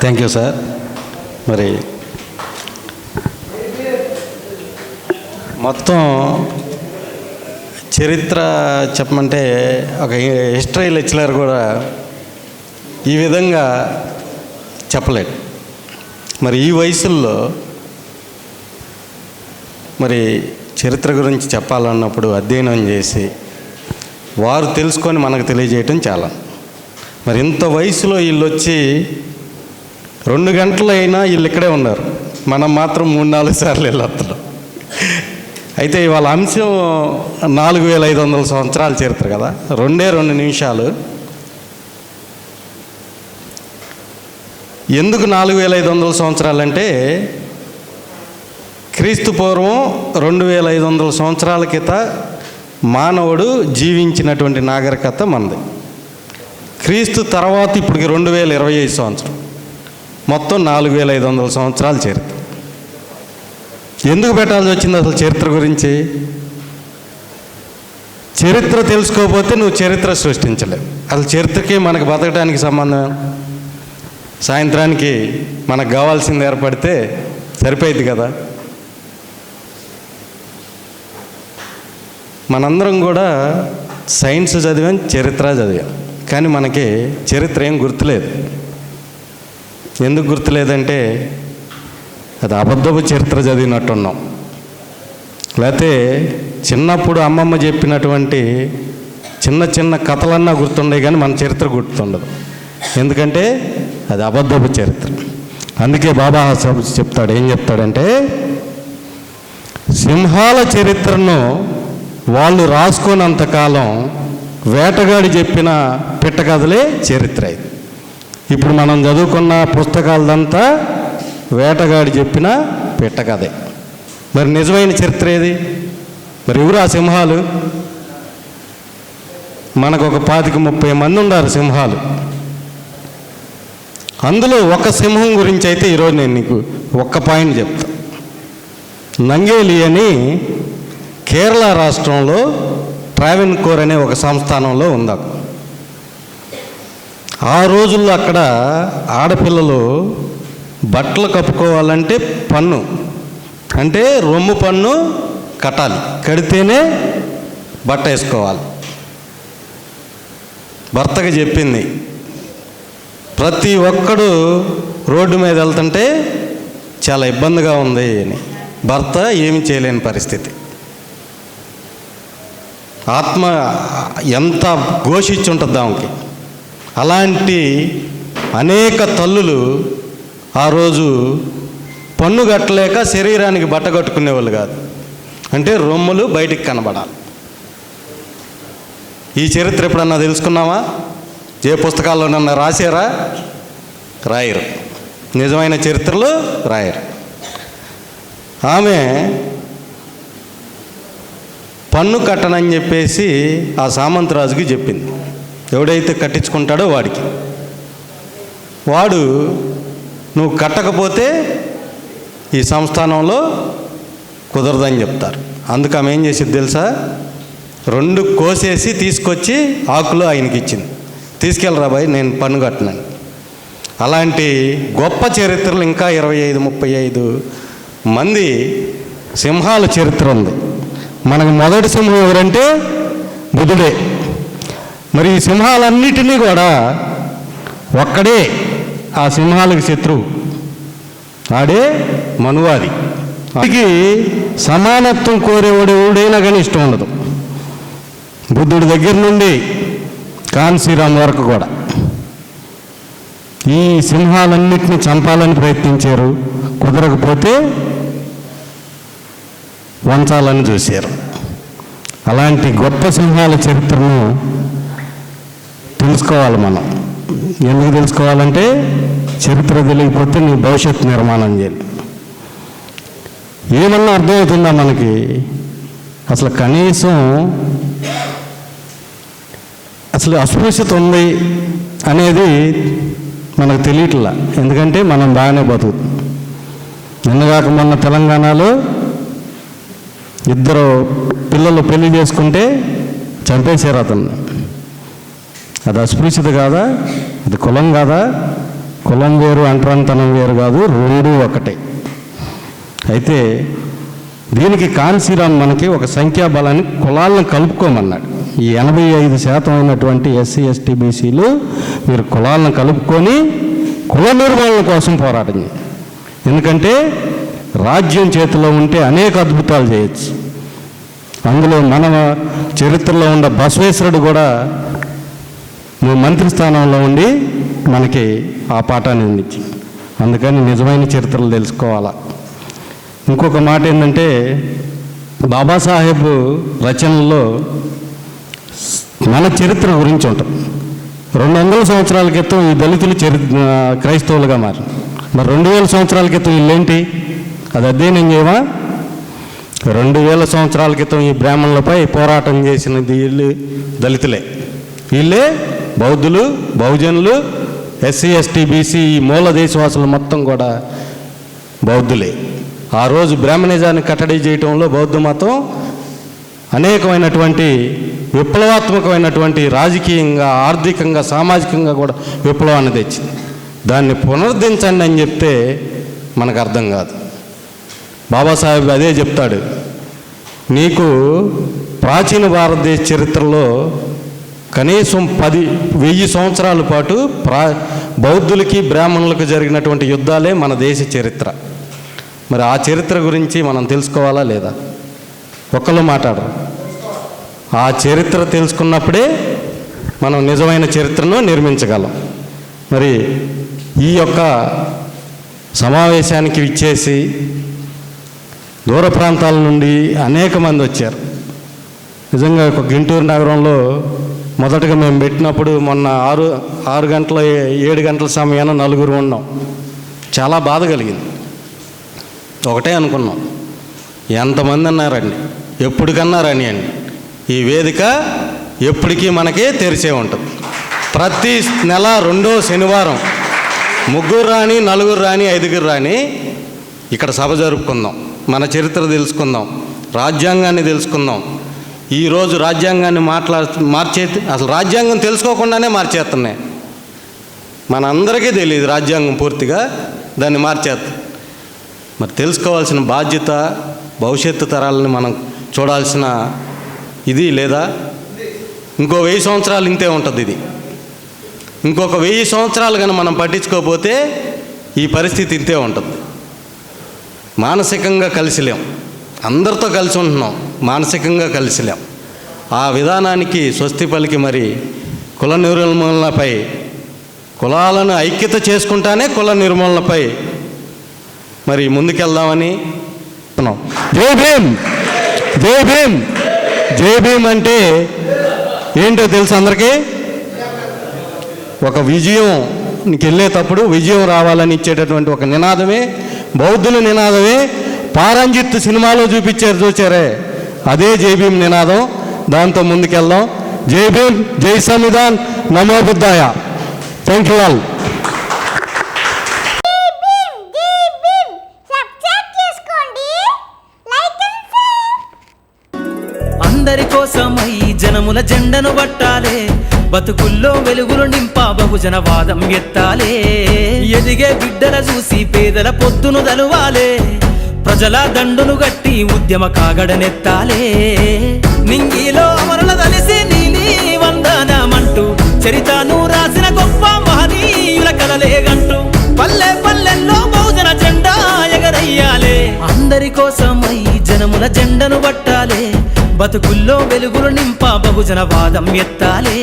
Thank you sir. మరి మొత్తం చరిత్ర చెప్పమంటే ఒక హిస్టరీ లెక్చరర్ కూడా ఈ విధంగా చెప్పలేడు. మరి ఈ వయసుల్లో మరి చరిత్ర గురించి చెప్పాలన్నప్పుడు అధ్యయనం చేసి వారు తెలుసుకొని మనకు తెలియజేయటం చాలా. మరి ఇంత వయసులో వీళ్ళు వచ్చి రెండు గంటలైనా వీళ్ళు ఇక్కడే ఉన్నారు. మనం మాత్రం మూడు నాలుగు సార్లు వెళ్ళొస్తున్నాం అయితే ఇవాళ అంశం నాలుగు వేల ఐదు వందల సంవత్సరాలు చరిత్ర కదా. రెండే రెండు నిమిషాలు. ఎందుకు నాలుగు వేల ఐదు వందల సంవత్సరాలు అంటే క్రీస్తు పూర్వం రెండు వేల ఐదు వందల సంవత్సరాల క్రిత మానవుడు జీవించినటువంటి నాగరికత మనది. క్రీస్తు తర్వాత ఇప్పటికి రెండు వేల ఇరవై ఐదు సంవత్సరం. మొత్తం నాలుగు వేల ఐదు వందల సంవత్సరాలు చరిత్ర. ఎందుకు పెట్టాల్సి వచ్చింది అసలు చరిత్ర గురించి? చరిత్ర తెలుసుకోకపోతే నువ్వు చరిత్ర సృష్టించలేవు. అసలు చరిత్రకి మనకు బతకడానికి సంబంధం? సాయంత్రానికి మనకు కావాల్సింది ఏర్పడితే సరిపోయింది కదా? మనందరం కూడా సైన్స్ చదివాం చరిత్ర చదివాం. కానీ మనకి చరిత్ర ఏం గుర్తులేదు. ఎందుకు గుర్తులేదంటే అది అబద్ధపు చరిత్ర చదివినట్టున్నాం. లేకపోతే చిన్నప్పుడు అమ్మమ్మ చెప్పినటువంటి చిన్న చిన్న కథలన్నా గుర్తుండే కానీ మన చరిత్ర గుర్తుండదు. ఎందుకంటే అది అబద్ధపు చరిత్ర. అందుకే బాబా చెప్తాడు ఏం చెప్తాడంటే సింహాల చరిత్రను వాళ్ళు రాసుకున్నంతకాలం వేటగాడి చెప్పిన పిట్టకథలే చరిత్ర ఇది ఇప్పుడు మనం చదువుకున్న పుస్తకాలదంతా వేటగాడి చెప్పిన పిట్టకథే. మరి నిజమైన చరిత్ర ఏది? మరి ఎవరు ఆ సింహాలు? మనకు ఒక పాతిక ముప్పై మంది ఉన్నారు సింహాలు. అందులో ఒక సింహం గురించి అయితే ఈరోజు నేను నీకు ఒక్క పాయింట్ చెప్తా. నంగేలి అని కేరళ రాష్ట్రంలో ట్రావెన్ కోర్ అనే ఒక సంస్థానంలో ఉంది ఆ రోజుల్లో అక్కడ ఆడపిల్లలు బట్టలు కప్పుకోవాలంటే పన్ను. అంటే రొమ్ము పన్ను కట్టాలి. కడితేనే బట్ట వేసుకోవాలి. భర్తకి చెప్పింది ప్రతి ఒక్కడు రోడ్డు మీద వెళ్తుంటే చాలా ఇబ్బందిగా ఉంది అని. భర్త ఏమి చేయలేని పరిస్థితి. ఆత్మ ఎంత ఘోషించి ఉంటుంది ఆమెకి. అలాంటి అనేక తల్లులు ఆ రోజు పన్ను కట్టలేక శరీరానికి బట్ట కట్టుకునేవాళ్ళు కాదు. అంటే రొమ్ములు బయటికి కనబడాలి. ఈ చరిత్ర ఎప్పుడన్నా తెలుసుకున్నావా? ఏ పుస్తకాల్లోనన్నా రాశారా? రాయరు. నిజమైన చరిత్రలు రాయరు. ఆమె పన్ను కట్టనని చెప్పేసి ఆ సామంతరాజుకి చెప్పింది. ఎవడైతే కట్టించుకుంటాడో వాడికి. వాడు నువ్వు కట్టకపోతే ఈ సంస్థానంలో కుదరదని చెప్తారు. అందుకు ఆమె ఏం చేసింది తెలుసా? రెండు కోసేసి తీసుకొచ్చి ఆకులు ఆయనకి ఇచ్చింది. తీసుకెళ్ళరా బాయ్ నేను పన్ను కట్టినాను. అలాంటి గొప్ప చరిత్రలు ఇంకా ఇరవై ఐదు ముప్పై ఐదు మంది సింహాల చరిత్ర ఉంది. మనకు మొదటి సింహం ఎవరంటే బుధుడే. మరి ఈ సింహాలన్నిటినీ కూడా ఒక్కడే ఆ సింహాలకు శత్రువు. ఆడే మనువాది. వాడికి సమానత్వం కోరేవాడు ఎవడైనా కానీ ఇష్టం ఉండదు. బుద్ధుడి దగ్గర నుండి కాన్సీరామ్ వరకు కూడా. ఈ సింహాలన్నిటిని చంపాలని ప్రయత్నించారు. కుదరకపోతే వంచాలని చూశారు. అలాంటి గొప్ప సింహాల చరిత్రను తెలుసుకోవాలి మనం. ఎందుకు తెలుసుకోవాలంటే చరిత్ర తెలియకపోతే నీ భవిష్యత్తు నిర్మాణం చేయాలి. ఏమన్నా అర్థమవుతుందా మనకి? అసలు కనీసం అసలు అస్పృశ్యత ఉంది అనేది మనకు తెలియట్లా. ఎందుకంటే మనం బాగానే బతుకుతాం. నిన్నగాక మొన్న తెలంగాణలో ఇద్దరు పిల్లలు పెళ్ళి చేసుకుంటే చంపేశారు అతన్ని. అది అస్పృశ్యత కాదా? అది కులం కాదా? కులం వేరు అంటరంతనం వేరు కాదు రెండు ఒకటే. అయితే దీనికి కాన్సీరామ్ మనకి ఒక సంఖ్యాబలాన్ని కులాలను కలుపుకోమన్నాడు. ఈ ఎనభై ఐదు శాతం అయినటువంటి ఎస్సీ ఎస్టీ బీసీలు మీరు కులాలను కలుపుకొని కుల నిర్మూలన కోసం పోరాటం ఎందుకంటే రాజ్యం చేతిలో ఉంటే అనేక అద్భుతాలు చేయొచ్చు. అందులో మన చరిత్రలో ఉన్న బసవేశ్వరుడు కూడా నువ్వు మంత్రి స్థానంలో ఉండి మనకి ఆ పాఠాన్ని అందించి అందుకని నిజమైన చరిత్రలు తెలుసుకోవాలా. ఇంకొక మాట ఏంటంటే బాబాసాహెబ్ రచనల్లో మన చరిత్ర గురించి ఉంటాం రెండు వందల సంవత్సరాల క్రితం ఈ దళితులు చరి క్రైస్తవులుగా మారు మరి రెండు వేల సంవత్సరాల క్రితం వీళ్ళేంటి? అది అధ్యయనం చేయమా రెండు వేల సంవత్సరాల క్రితం ఈ బ్రాహ్మణులపై పోరాటం చేసినది వీళ్ళు దళితులే. వీళ్ళే బౌద్ధులు బహుజనులు ఎస్సీ ఎస్టీ బీసీ ఈ మూల దేశవాసులు మొత్తం కూడా బౌద్ధులే. ఆ రోజు బ్రాహ్మణిజాన్ని కట్టడి చేయటంలో బౌద్ధ మతం అనేకమైనటువంటి విప్లవాత్మకమైనటువంటి రాజకీయంగా ఆర్థికంగా సామాజికంగా కూడా విప్లవాన్ని తెచ్చింది. దాన్ని పునరుద్ధరించండి అని చెప్తే మనకు అర్థం కాదు. బాబాసాహెబ్ అదే చెప్తాడు. నీకు ప్రాచీన భారతదేశ చరిత్రలో కనీసం పది వెయ్యి సంవత్సరాల పాటు ప్రా బౌద్ధులకి బ్రాహ్మణులకు జరిగినటువంటి యుద్ధాలే మన దేశ చరిత్ర. మరి ఆ చరిత్ర గురించి మనం తెలుసుకోవాలా లేదా? ఒకళ్ళు మాట్లాడరు. ఆ చరిత్ర తెలుసుకున్నప్పుడే మనం నిజమైన చరిత్రను నిర్మించగలం. మరి ఈ యొక్క సమావేశానికి ఇచ్చేసి దూర ప్రాంతాల నుండి అనేక మంది వచ్చారు. నిజంగా ఒక గుంటూరు నగరంలో మొదటగా మేము పెట్టినప్పుడు మొన్న ఆరు ఆరు గంటల ఏడు గంటల సమయాన నలుగురు ఉన్నాం. చాలా బాధ కలిగింది. ఒకటే అనుకున్నాం. ఎంతమంది అన్నారండి ఎప్పటికన్నా రాని అండి. ఈ వేదిక ఎప్పటికీ మనకే తెరిచే ఉంటుంది. ప్రతి నెల రెండో శనివారం ముగ్గురు రాని నలుగురు రాని ఐదుగురు రాని ఇక్కడ సభ జరుపుకుందాం. మన చరిత్ర తెలుసుకుందాం. రాజ్యాంగాన్ని తెలుసుకుందాం. ఈరోజు రాజ్యాంగాన్ని మాట్లా మార్చే అసలు రాజ్యాంగం తెలుసుకోకుండానే మార్చేస్తున్నాయి. మనందరికీ తెలియదు రాజ్యాంగం పూర్తిగా దాన్ని మార్చేస్తాం మరి తెలుసుకోవాల్సిన బాధ్యత భవిష్యత్తు తరాలని మనం చూడాల్సిన ఇది లేదా? ఇంకో వెయ్యి సంవత్సరాలు ఇంతే ఉంటుంది ఇది. ఇంకొక వెయ్యి సంవత్సరాలు కానీ మనం పట్టించుకోకపోతే ఈ పరిస్థితి ఇంతే ఉంటుంది. మానసికంగా కలిసిలేం అందరితో కలిసి ఉంటున్నాం. మానసికంగా కలిసిలేం ఆ విధానానికి స్వస్తి పలికి మరి కుల నిర్మూలనపై కులాలను ఐక్యత చేసుకుంటానే కుల నిర్మూలనపై మరి ముందుకెళ్దామని జై భీమ్! జై భీమ్! జై భీమ్ అంటే ఏంటో తెలుసు అందరికీ? ఒక విజయం వెళ్ళేటప్పుడు విజయం రావాలని ఇచ్చేటటువంటి ఒక నినాదమే బౌద్ధుల నినాదమే పారంజిత్ సినిమాలో చూపించారు చూచారే అదే జైభీం నినాదం. దాంతో ముందుకెళ్దాం. జై జై సంవిధాన్. నమో బుద్ధాయ. థ్యాంక్ యూ ఆల్ అందరి కోసమై జనముల జెండను పట్టాలే. బతుకుల్లో వెలుగులు నింపా బహుజన వాదం ఎత్తాలే. ఎదిగే బిడ్డల చూసి పేదల పొద్దును దలువాలే ప్రజల దండును గట్టి ఉద్యమ కాగడనెత్తాలే నింగిలో అమరుల తలిసి నీని వందనమంటూ చరితను రాసిన గొప్ప మహనీయుల కలలేగంటూ పల్లె పల్లెల్లో బహుజన జెండా ఎగరయ్యాలే. అందరి కోసమై జనముల జెండను పట్టాలే బతుకుల్లో వెలుగులు నింపా బహుజన వాదం ఎత్తాలే.